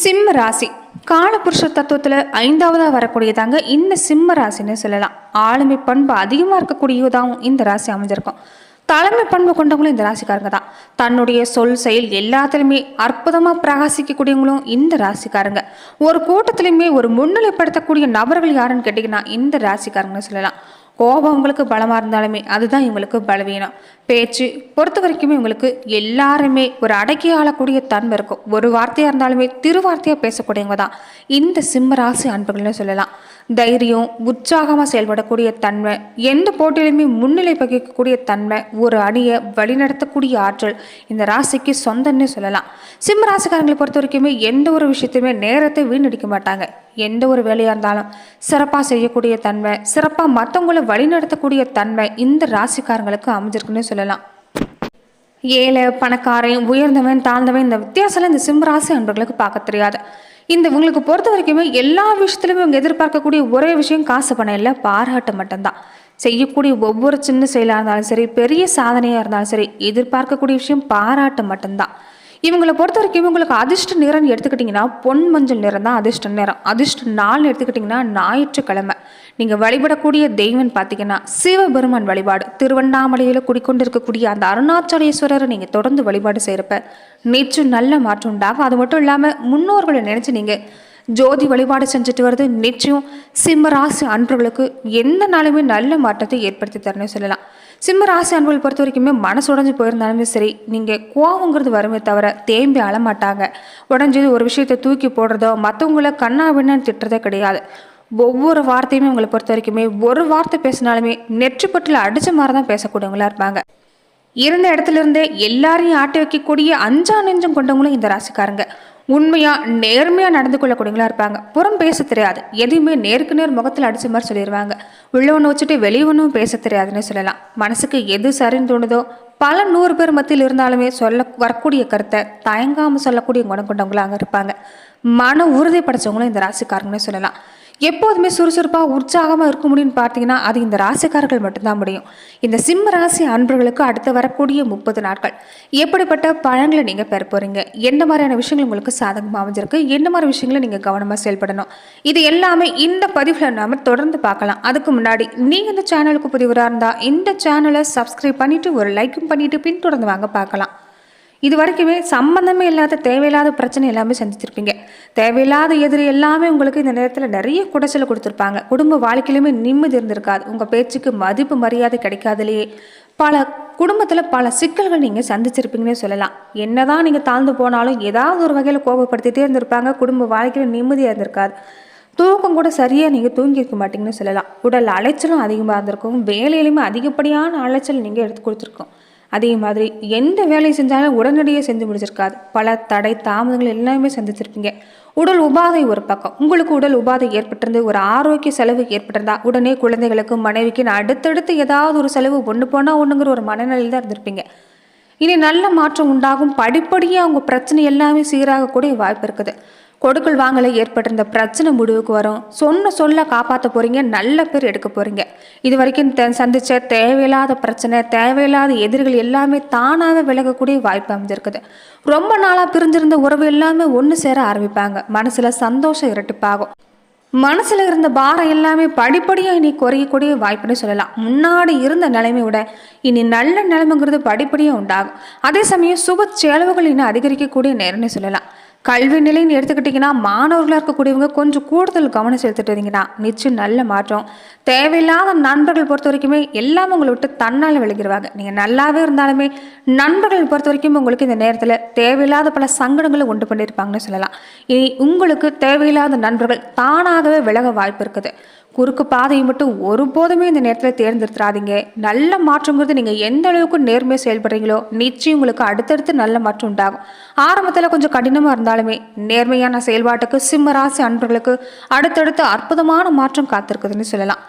சிம்ம ராசி. காலபுருஷ தத்துவத்தில் ஐந்தாவதாக வரக்கூடியதாங்க இந்த சிம்ம ராசின்னு சொல்லலாம். ஆளுமை பண்பு அதிகமாக இருக்கக்கூடியதாகவும் இந்த ராசி அமைஞ்சிருக்கும். தலைமை பண்பு கொண்டவங்களும் இந்த ராசிக்காரங்க தான். தன்னுடைய சொல் செயல் எல்லாத்துலேயுமே அற்புதமாக பிரகாசிக்கக்கூடியவங்களும் இந்த ராசிக்காரங்க. ஒரு கூட்டத்திலையுமே ஒரு முன்னிலைப்படுத்தக்கூடிய நபர்கள் யாருன்னு கேட்டிங்கன்னா இந்த ராசிக்காரங்கன்னு சொல்லலாம். கோபம் உங்களுக்கு பலமாக இருந்தாலுமே அதுதான் இவங்களுக்கு பலவீனம். பேச்சு பொறுத்த வரைக்குமே இவங்களுக்கு எல்லாருமே ஒரு அடக்கி ஆளக்கூடிய தன்மை இருக்கும். ஒரு வார்த்தையாக இருந்தாலுமே திருவார்த்தையாக பேசக்கூடியவங்க தான் இந்த சிம்ம ராசி அன்புகள்னு சொல்லலாம். தைரியம் உற்சாகமாக செயல்படக்கூடிய தன்மை எந்த போட்டியிலுமே முன்னிலை பகிக்கக்கூடிய தன்மை ஒரு அணியை வழிநடத்தக்கூடிய ஆற்றல் இந்த ராசிக்கு சொந்தம்னு சொல்லலாம். சிம்ம ராசிக்காரங்களை பொறுத்த வரைக்குமே எந்த ஒரு விஷயத்தையுமே நேரத்தை வீணடிக்க மாட்டாங்க. எந்த ஒரு வேலையாக இருந்தாலும் சிறப்பாக செய்யக்கூடிய தன்மை சிறப்பாக மற்றவங்களை வழிநடத்தக்கூடிய தன்மை இந்த ராசிக்காரங்களுக்கு அமைஞ்சிருக்குன்னு சொல்லலாம். ஏழை பணக்காரன் உயர்ந்தவன் தாழ்ந்தவன் இந்த வித்தியாசம்லாம் இந்த சிம்மராசி அன்பர்களுக்கு பார்க்க தெரியாது. இந்த இவங்களுக்கு பொறுத்த வரைக்குமே எல்லா விஷயத்துலையுமே இவங்க எதிர்பார்க்கக்கூடிய ஒரே விஷயம் காசு பணம் இல்லை பாராட்டு மட்டும்தான். செய்யக்கூடிய ஒவ்வொரு சின்ன செயலாக இருந்தாலும் சரி பெரிய சாதனையாக இருந்தாலும் சரி எதிர்பார்க்கக்கூடிய விஷயம் பாராட்டு மட்டும்தான். இவங்களை பொறுத்த வரைக்கும் இவங்களுக்கு அதிர்ஷ்ட நிறம் எடுத்துக்கிட்டிங்கன்னா பொன் மஞ்சள் நிறம் தான் அதிர்ஷ்ட நிறம். அதிர்ஷ்ட நாள் எடுத்துக்கிட்டிங்கன்னா ஞாயிற்றுக்கிழமை. நீங்கள் வழிபடக்கூடிய தெய்வம் பார்த்தீங்கன்னா சிவபெருமான் வழிபாடு. திருவண்ணாமலையில் குடிக்கொண்டிருக்கக்கூடிய அந்த அருணாச்சலேஸ்வரரை நீங்கள் தொடர்ந்து வழிபாடு செய்கிறப்ப நிச்சயம் நல்ல மாற்றம் உண்டாகும். அது மட்டும் இல்லாமல் முன்னோர்களை நினச்சி நீங்கள் ஜோதி வழிபாடு செஞ்சுட்டு வருது நிச்சயம் சிம்ம ராசி அன்பர்களுக்கு எந்த நாளுமே நல்ல மாற்றத்தை ஏற்படுத்தி தரணும்னு சொல்லலாம். சிம்ம ராசி அன்பர்கள் பொறுத்த வரைக்குமே மனசு உடஞ்சி போயிருந்தாலுமே சரி நீங்கள் கோவங்கிறது வருமே தவிர தேம்பி அழமாட்டாங்க உடஞ்சது ஒரு விஷயத்தை தூக்கி போடுறதோ மற்றவங்கள கண்ணா பின்னான்னு திட்டுறதே கிடையாது. ஒவ்வொரு வார்த்தையுமே உங்களை பொறுத்த வரைக்குமே ஒரு வார்த்தை பேசினாலுமே நெற்றுப்பட்டில் அடிச்ச மாதிரி தான் பேசக்கூடியவங்களா இருப்பாங்க. இருந்த இடத்துல இருந்தே எல்லாரையும் ஆட்டி வைக்கக்கூடிய அஞ்சா நெஞ்சம் கொண்டவங்களும் இந்த ராசிக்காரங்க. உண்மையா நேர்மையா நடந்து கொள்ளக்கூடியவங்களா இருப்பாங்க. புறம் பேச தெரியாது. எதையுமே நேருக்கு நேர் முகத்தில் அடிச்ச மாதிரி சொல்லிடுவாங்க உள்ள ஒன்று வச்சுட்டு வெளியே ஒன்றும் பேச தெரியாதுன்னு சொல்லலாம். மனசுக்கு எது சரின்னு தோணுதோ பல நூறு பேர் மத்தியில் இருந்தாலுமே சொல்ல வரக்கூடிய கருத்தை தயங்காமல் சொல்லக்கூடிய குணம் கொண்டவங்களாக இருப்பாங்க. மன உறுதி படைச்சவங்களும் இந்த ராசிக்காரங்கன்னு சொல்லலாம். எப்போதுமே சுறுசுறுப்பாக உற்சாகமாக இருக்க முடியும்னு பார்த்தீங்கன்னா அது இந்த ராசிக்காரர்கள் மட்டும்தான் முடியும். இந்த சிம்ம ராசி அன்பர்களுக்கு அடுத்து வரக்கூடிய முப்பது நாட்கள். எப்படிப்பட்ட பழங்களை நீங்கள் பெற போகிறீங்க என்ன மாதிரியான விஷயங்கள் உங்களுக்கு சாதகமாக அமைஞ்சிருக்கு? என்ன மாதிரி விஷயங்களை நீங்கள் கவனமாக செயல்படணும்? இது எல்லாமே இந்த பதிவில் நாம் தொடர்ந்து பார்க்கலாம். அதுக்கு முன்னாடி நீங்கள் இந்த சேனலுக்கு புதிவராக இருந்தால் இந்த சேனலை சப்ஸ்கிரைப் பண்ணிவிட்டு ஒரு லைக்கும் பண்ணிவிட்டு பின்தொடர்ந்து வாங்க பார்க்கலாம். இது வரைக்குமே சம்மந்தமே இல்லாத தேவையில்லாத பிரச்சனை எல்லாமே சந்திச்சிருப்பீங்க. தேவையில்லாத எதிரி எல்லாமே உங்களுக்கு இந்த நேரத்தில் நிறைய குடைச்சல் கொடுத்துருப்பாங்க. குடும்ப வாழ்க்கையிலுமே நிம்மதி இருந்திருக்காது. உங்கள் பேச்சுக்கு மதிப்பு மரியாதை கிடைக்காதுலேயே பல குடும்பத்தில் பல சிக்கல்கள் நீங்கள் சந்திச்சிருப்பீங்கன்னு சொல்லலாம். என்னதான் நீங்கள் தாழ்ந்து போனாலும் ஏதாவது ஒரு வகையில் கோபப்படுத்திகிட்டே இருந்திருப்பாங்க. குடும்ப வாழ்க்கையில் நிம்மதியாக இருந்திருக்காது. தூக்கம் கூட சரியாக நீங்கள் தூங்கியிருக்க மாட்டீங்கன்னு சொல்லலாம். உடல் அலைச்சலும் அதிகமாக இருந்திருக்கும். வேலையிலுமே அதிகப்படியான அலைச்சல் நீங்கள் எடுத்து கொடுத்துருக்கோம். அதே மாதிரி எந்த வேலையை செஞ்சாலும் உடனடியாக செஞ்சு முடிச்சிருக்காது. பல தடை தாமதங்கள் எல்லாமே சந்திச்சிருப்பீங்க. உடல் உபாதை ஒரு பக்கம். உங்களுக்கு உடல் உபாதை ஏற்பட்டிருந்து ஒரு ஆரோக்கிய செலவு ஏற்பட்டிருந்தா உடனே குழந்தைகளுக்கு மனைவிக்கு அடுத்தடுத்து ஏதாவது ஒரு செலவு ஒன்று போனால் ஒன்றுங்கிற ஒரு மனநிலையில் தான் இருந்திருப்பீங்க. இனி நல்ல மாற்றம் உண்டாகும். படிப்படியாக அவங்க பிரச்சனை எல்லாமே சீராகக்கூடிய வாய்ப்பு இருக்குது. கொடுக்கல் வாங்கல ஏற்பட்டிருந்த பிரச்சனை முடிவுக்கு வரும். சொன்ன சொல்ல காப்பாற்ற போறீங்க நல்ல பேர் எடுக்க போறீங்க. இது வரைக்கும் த- சந்திச்ச தேவையில்லாத பிரச்சனை தேவையில்லாத எதிரிகள் எல்லாமே தானாகவே விலகக்கூடிய வாய்ப்பு அமைஞ்சிருக்குது. ரொம்ப நாளாக பிரிஞ்சிருந்த உறவு எல்லாமே ஒன்று சேர ஆரம்பிப்பாங்க. மனசுல சந்தோஷம் இரட்டிப்பாகும். மனசில் இருந்த பாரம் எல்லாமே படிப்படியாக இனி குறையக்கூடிய வாய்ப்புன்னு சொல்லலாம். முன்னாடி இருந்த நிலைமை விட இனி நல்ல நிலைமைங்கிறது படிப்படியாக உண்டாகும். அதே சமயம் சுப செலவுகள் இன்னும் அதிகரிக்கக்கூடிய நேரம்னு சொல்லலாம். கல்வி நிலைன்னு எடுத்துக்கிட்டிங்கன்னா மாணவர்களாக இருக்கக்கூடியவங்க கொஞ்சம் கூடுதல் கவனம் செலுத்திட்டு இருந்தீங்கன்னா நிச்சயம் நல்ல மாற்றம். தேவையில்லாத நண்பர்கள் பொறுத்த வரைக்குமே எல்லாம் உங்களை விட்டு தன்னால் விலகிடுவாங்க நீங்கள் நல்லாவே இருந்தாலுமே நண்பர்கள் பொறுத்த வரைக்கும் உங்களுக்கு இந்த நேரத்தில் தேவையில்லாத பல சங்கடங்களை உண்டு பண்ணியிருப்பாங்கன்னு சொல்லலாம். இனி உங்களுக்கு தேவையில்லாத நண்பர்கள் தானாகவே விலக வாய்ப்பு இருக்குது. குறுக்கு பாதையை மட்டும் ஒருபோதுமே இந்த நேரத்தில் தேர்ந்தெடுத்துறாதீங்க. நல்ல மாற்றங்கிறது நீங்கள் எந்த அளவுக்கு நேர்மையாக செயல்படுறீங்களோ நிச்சயம் உங்களுக்கு அடுத்தடுத்து நல்ல மாற்றம் உண்டாகும். ஆரம்பத்தில் கொஞ்சம் கடினமாக இருந்தாலுமே நேர்மையான செயல்பாட்டுக்கு சிம்மராசி அன்பர்களுக்கு அடுத்தடுத்து அற்புதமான மாற்றம் காத்திருக்குதுன்னு சொல்லலாம்.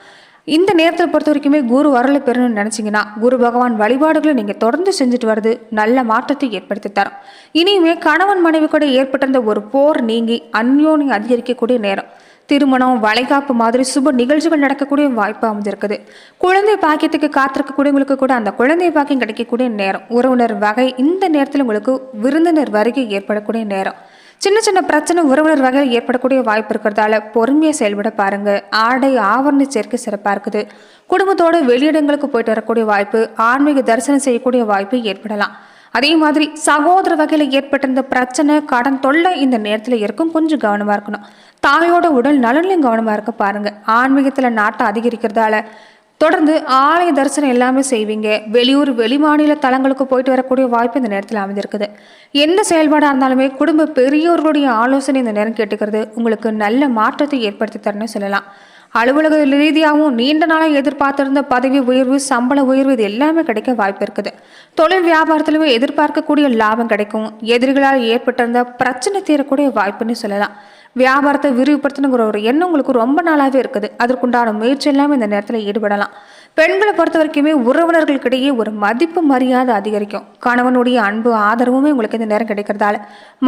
இந்த நேரத்தை பொறுத்த வரைக்குமே குரு வரலை பெறணும்னு நினச்சிங்கன்னா குரு பகவான் வழிபாடுகளை நீங்கள் தொடர்ந்து செஞ்சுட்டு வருது நல்ல மாற்றத்தை ஏற்படுத்தி தரும். இனியுமே கணவன் மனைவி கூட ஏற்பட்டிருந்த ஒரு போர் நீங்கி அந்யோனி அதிகரிக்கக்கூடிய நேரம். திருமணம் வளைகாப்பு மாதிரி சுப நிகழ்ச்சிகள் நடக்கக்கூடிய வாய்ப்பு அமைஞ்சிருக்குது. குழந்தை பாக்கியத்துக்கு காத்திருக்கக்கூடியவங்களுக்கு கூட அந்த குழந்தை பாக்கியம் கிடைக்கக்கூடிய நேரம். உறவினர் வகை இந்த நேரத்தில் உங்களுக்கு விருந்தினர் வருகை ஏற்படக்கூடிய நேரம். சின்ன சின்ன பிரச்சனை உறவினர் வகையில் ஏற்படக்கூடிய வாய்ப்பு இருக்கிறதால பொறுமையாக செயல்பட பாருங்க. ஆடை ஆவரண சேர்க்கை சிறப்பாக இருக்குது. குடும்பத்தோடு வெளியிடங்களுக்கு போயிட்டு வரக்கூடிய வாய்ப்பு ஆன்மீக தரிசனம் செய்யக்கூடிய வாய்ப்பு ஏற்படலாம். அதே மாதிரி சகோதர வகையில் ஏற்பட்டிருந்த பிரச்சனை கடன் தொல்லை இந்த நேரத்தில் இருக்கும். கொஞ்சம் கவனமாக இருக்கணும். தாயோட உடல் நலன்லையும் கவனமாக இருக்க பாருங்கள் ஆன்மீகத்தில் நாட்டை அதிகரிக்கிறதால தொடர்ந்து ஆலய தரிசனம் எல்லாமே செய்வீங்க. வெளியூர் வெளிமாநில தலங்களுக்கு போயிட்டு வரக்கூடிய வாய்ப்பு இந்த நேரத்தில் அமைந்திருக்குது எந்த செயல்பாடாக இருந்தாலுமே குடும்ப பெரியோர்களுடைய ஆலோசனை இந்த நேரம் கேட்டுக்கிறது. உங்களுக்கு நல்ல மாற்றத்தை ஏற்படுத்தி தரணும்னு சொல்லலாம். அலுவலக ரீதியாகவும் நீண்ட நாளாக எதிர்பார்த்திருந்த பதவி உயர்வு சம்பள உயர்வு இது எல்லாமே கிடைக்க வாய்ப்பு இருக்குது. தொழில் வியாபாரத்திலுமே எதிர்பார்க்கக்கூடிய லாபம் கிடைக்கும். எதிரிகளால் ஏற்பட்டிருந்த பிரச்சனை தீரக்கூடிய வாய்ப்புன்னு சொல்லலாம். வியாபாரத்தை விரிவுபடுத்தணுங்கிற ஒரு எண்ணம் உங்களுக்கு ரொம்ப நாளாகவே இருக்குது. அதற்குண்டான முயற்சி எல்லாமே இந்த நேரத்தில் ஈடுபடலாம். பெண்களை பொறுத்த வரைக்குமே உறவினர்களுக்கிடையே ஒரு மதிப்பு மரியாதை அதிகரிக்கும். கணவனுடைய அன்பு ஆதரவுமே உங்களுக்கு இந்த நேரம் கிடைக்கிறதால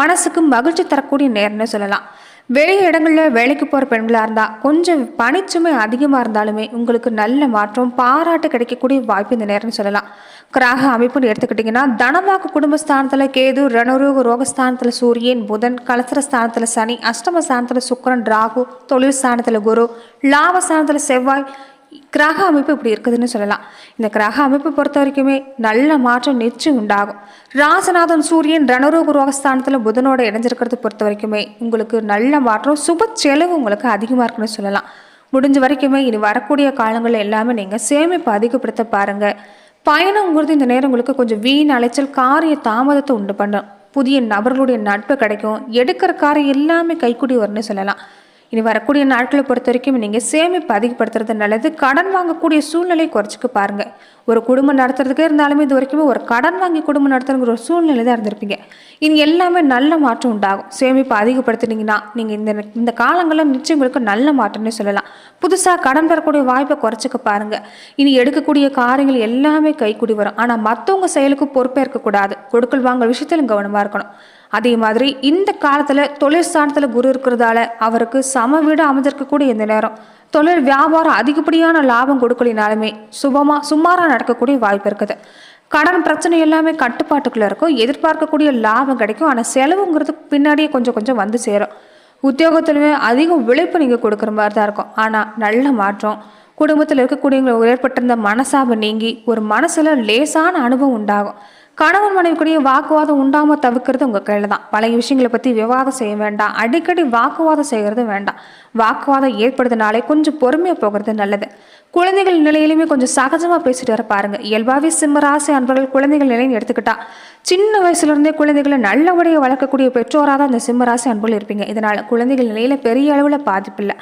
மனசுக்கு மகிழ்ச்சி தரக்கூடிய நேரம்னு சொல்லலாம். வெளி இடங்களில் வேலைக்கு போகிற பெண்களாக இருந்தால் கொஞ்சம் பணிச்சுமை அதிகமாக இருந்தாலுமே உங்களுக்கு நல்ல மாற்றம் பாராட்டு கிடைக்கக்கூடிய வாய்ப்பு இந்த நேரம்னு சொல்லலாம். கிராக அமைப்புன்னு எடுத்துக்கிட்டிங்கன்னா தனவாக்கு குடும்பஸ்தானத்தில் கேது ரணரோக ரோகஸ்தானத்தில் சூரியன் புதன் கலசர ஸ்தானத்தில் சனி அஷ்டம ஸ்தானத்தில் சுக்கரன் ராகு தொழில் ஸ்தானத்தில் குரு லாபஸ்தானத்தில் செவ்வாய் கிரக அமைப்பு இப்படி இருக்குதுன்னு சொல்லலாம். இந்த கிரக அமைப்பை பொறுத்த வரைக்குமே நல்ல மாற்றம் நிச்சயம் உண்டாகும். ராசநாதன் சூரியன் ரணரோக ரோகஸ்தானத்தில் புதனோட இணைஞ்சிருக்கிறத பொறுத்த வரைக்குமே உங்களுக்கு நல்ல மாற்றம் சுப செலவு உங்களுக்கு அதிகமாக இருக்குன்னு சொல்லலாம். முடிஞ்ச வரைக்குமே இனி வரக்கூடிய காலங்களில் எல்லாமே நீங்கள் சேமிப்பு அதிகப்படுத்த பாருங்கள் பயணங்கிறது இந்த நேரம் உங்களுக்கு கொஞ்சம் வீண் அலைச்சல் காரிய தாமதத்தை உண்டு பண்ணும். புதிய நபர்களுடைய நட்பு கிடைக்கும். எடுக்கிற காரை எல்லாமே கைக்குடி வரும்னு சொல்லலாம். இனி வரக்கூடிய நாட்களை பொறுத்த வரைக்கும் நீங்கள் சேமிப்பு அதிகப்படுத்துறது நல்லது. கடன் வாங்கக்கூடிய சூழ்நிலை குறைச்சிக்க பாருங்கள் ஒரு குடும்பம் நடத்துறதுக்கே இருந்தாலுமே இது வரைக்குமே ஒரு கடன் வாங்கி குடும்பம் நடத்துறங்கிற ஒரு சூழ்நிலை தான் இருந்திருப்பீங்க. இனி எல்லாமே நல்ல மாற்றம் உண்டாகும். சேமிப்பு அதிகப்படுத்துனீங்கன்னா நீங்கள் இந்த இந்த காலங்களில் நிச்சயம் உங்களுக்கு நல்ல மாற்றம்னே சொல்லலாம். புதுசாக கடன் பெறக்கூடிய வாய்ப்பை குறைச்சிக்க பாருங்கள் இனி எடுக்கக்கூடிய காரியங்கள் எல்லாமே கைக்கூடி வரும். ஆனால் மற்றவங்க செயலுக்கு பொறுப்பேற்கக்கூடாது. கொடுக்கல் வாங்க விஷயத்திலும் கவனமாக இருக்கணும். அதே மாதிரி இந்த காலத்தில் தொழில் ஸ்தானத்தில் குரு இருக்கிறதால அவருக்கு சம வீடு அமைஞ்சிருக்கக்கூடிய இந்த நேரம். தொழில் வியாபாரம் அதிகப்படியான லாபம் கொடுக்கலினாலுமே சுபமாக சுமாராக நடக்கக்கூடிய வாய்ப்பு இருக்குது. கடன் பிரச்சனை எல்லாமே கட்டுப்பாட்டுக்குள்ளே இருக்கும். எதிர்பார்க்கக்கூடிய லாபம் கிடைக்கும். ஆனால் செலவுங்கிறது பின்னாடியே கொஞ்சம் கொஞ்சம் வந்து சேரும். உத்தியோகத்திலுமே அதிக உழைப்பு நீங்கள் கொடுக்குற மாதிரி தான் இருக்கும். ஆனால் நல்ல மாற்றம். குடும்பத்தில் இருக்கக்கூடியவங்களுக்கு ஏற்பட்டிருந்த மனசாபம் நீங்கி ஒரு மனசில் லேசான அனுபவம் உண்டாகும். கணவன் மனைவிக்குரிய வாக்குவாதம் உண்டாம தவிர்க்கிறது உங்கள் கையில் தான். பழைய விஷயங்களை பற்றி விவாதம் செய்ய வேண்டாம். அடிக்கடி வாக்குவாதம் செய்கிறது வேண்டாம். வாக்குவாதம் ஏற்படுறதுனாலே கொஞ்சம் பொறுமையாக போகிறது நல்லது. குழந்தைகள் நிலையிலுமே கொஞ்சம் சகஜமாக பேசிட்டு வர பாருங்க. இயல்பாகவே சிம்மராசி அன்பர்கள் குழந்தைகள் நிலைன்னு எடுத்துக்கிட்டா சின்ன வயசுலேருந்தே குழந்தைகளை நல்லபடியாக வளர்க்கக்கூடிய பெற்றோராக தான் இந்த சிம்மராசி அன்பர்கள் இருப்பீங்க. இதனால் குழந்தைகள் நிலையில் பெரிய அளவில் பாதிப்பு இல்லை.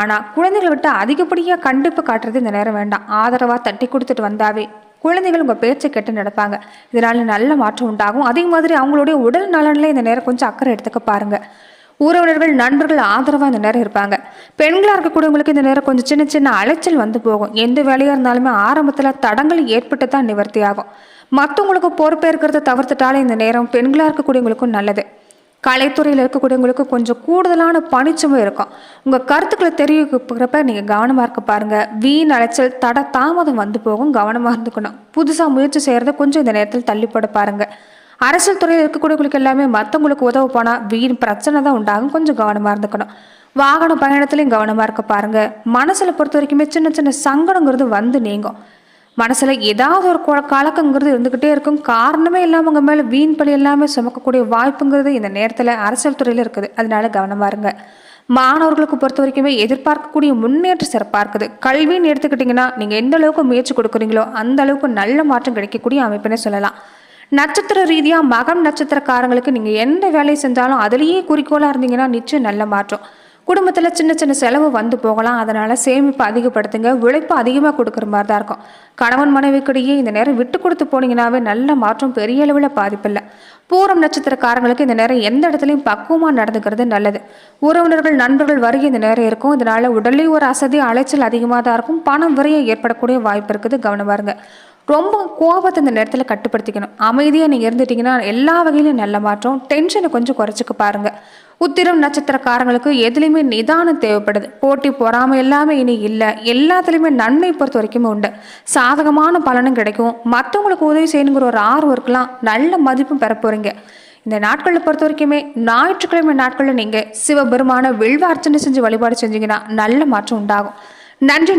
ஆனால் குழந்தைகளை விட்டு அதிகப்படியாக கண்டிப்பு காட்டுறது இந்த நேரம் வேண்டாம். ஆதரவாக தட்டி கொடுத்துட்டு வந்தாவே குழந்தைகள் உங்கள் பேச்சை கேட்டு நடப்பாங்க. இதனால் நல்ல மாற்றம் உண்டாகும். அதே மாதிரி அவங்களுடைய உடல் நலனில் இந்த நேரம் கொஞ்சம் அக்கறை எடுத்துக்க பாருங்கள் உறவினர்கள் நண்பர்கள் ஆதரவாக இந்த நேரம் இருப்பாங்க. பெண்களாக இருக்கக்கூடியவங்களுக்கு இந்த நேரம் கொஞ்சம் சின்ன சின்ன அலைச்சல் வந்து போகும். எந்த வேலையாக இருந்தாலுமே ஆரம்பத்தில் தடங்கள் ஏற்பட்டு தான் நிவர்த்தி ஆகும். மற்றவங்களுக்கு பொறுப்பேற்கிறத தவிர்த்துட்டாலே இந்த நேரம் பெண்களாக இருக்கக்கூடியவங்களுக்கும் நல்லது. கலைத்துறையில் இருக்கக்கூடியவங்களுக்கு கொஞ்சம் கூடுதலான பணிச்சுமை இருக்கும். உங்கள் கருத்துக்களை தெரிவிக்கிறப்ப நீங்கள் கவனமாக இருக்க பாருங்கள் வீண் அலைச்சல் தட தாமதம் வந்து போகும். கவனமாக இருந்துக்கணும். புதுசாக முயற்சி செய்கிறத கொஞ்சம் இந்த நேரத்தில் தள்ளிப்பட பாருங்கள் அரசியல் துறையில் இருக்கக்கூடியவங்களுக்கு எல்லாமே மற்றவங்களுக்கு உதவ போனால் வீண் பிரச்சனை தான் உண்டாகும். கொஞ்சம் கவனமாக இருந்துக்கணும். வாகன பயணத்துலையும் கவனமாக இருக்க பாருங்கள் மனசில் பொறுத்த வரைக்குமே சின்ன சின்ன சங்கடங்கிறது வந்து நீங்கும். மனசில் ஏதாவது ஒரு கலக்கங்கிறது இருந்துக்கிட்டே இருக்கும். காரணமே இல்லாமல் உங்கள் மேலே வீண் பழி எல்லாமே சுமக்கக்கூடிய வாய்ப்புங்கிறது இந்த நேரத்தில் அரசியல் துறையில் இருக்குது. அதனால கவனமாக இருங்க. மாணவர்களுக்கு பொறுத்த வரைக்குமே எதிர்பார்க்கக்கூடிய முன்னேற்றம் சிறப்பாக இருக்குது. கல்வின்னு எடுத்துக்கிட்டிங்கன்னா நீங்கள் எந்த அளவுக்கு முயற்சி கொடுக்குறீங்களோ அந்த அளவுக்கு நல்ல மாற்றம் கிடைக்கக்கூடிய அமைப்புன்னு சொல்லலாம். நட்சத்திர ரீதியாக மகம் நட்சத்திரக்காரங்களுக்கு நீங்கள் எந்த வேலையை செஞ்சாலும் அதுலேயே குறிக்கோளாக இருந்தீங்கன்னா நிச்சயம் நல்ல மாற்றம். குடும்பத்தில் சின்ன சின்ன செலவு வந்து போகலாம். அதனால் சேமிப்பு அதிகப்படுத்துங்க. உழைப்பு அதிகமாக கொடுக்குற மாதிரி தான் இருக்கும். கணவன் மனைவிக்கிடையே இந்த நேரம் விட்டு கொடுத்து போனீங்கன்னாவே நல்ல மாற்றம் பெரிய அளவில் பாதிப்பில்லை. பூரம் நட்சத்திரக்காரங்களுக்கு இந்த நேரம் எந்த இடத்துலையும் பக்குவமாக நடந்துக்கிறது நல்லது. உறவினர்கள் நண்பர்கள் வருகை இந்த நேரம் இருக்கும். இதனால் உடலில் ஒரு அசதி அலைச்சல் அதிகமாக தான் இருக்கும். பணம் விரயம் ஏற்படக்கூடிய வாய்ப்பு இருக்குது. கவனமாக இருங்க. ரொம்ப கோபத்தை இந்த நேரத்தில் கட்டுப்படுத்திக்கணும். அமைதியாக நீங்கள் இருந்துட்டிங்கன்னா எல்லா வகையிலும் நல்ல மாற்றம் டென்ஷனை கொஞ்சம் குறைச்சிக்க பாருங்கள் உத்திரம் நட்சத்திரக்காரங்களுக்கு எதுலேயுமே நிதானம் தேவைப்படுது. போட்டி பொறாமை எல்லாமே இனி இல்லை. எல்லாத்துலேயுமே நன்மை பொறுத்த வரைக்குமே உண்டு. சாதகமான பலனும் கிடைக்கும். மற்றவங்களுக்கு உதவி செய்யணுங்கிற ஒரு ஆர்வம் இருக்கலாம். நல்ல மதிப்பும் பெற போகிறீங்க இந்த நாட்களில் பொறுத்த வரைக்குமே ஞாயிற்றுக்கிழமை நாட்களில் நீங்கள் சிவபெருமான வில்வ அர்ச்சனை செஞ்சு வழிபாடு செஞ்சீங்கன்னா நல்ல மாற்றம் உண்டாகும். நன்றி.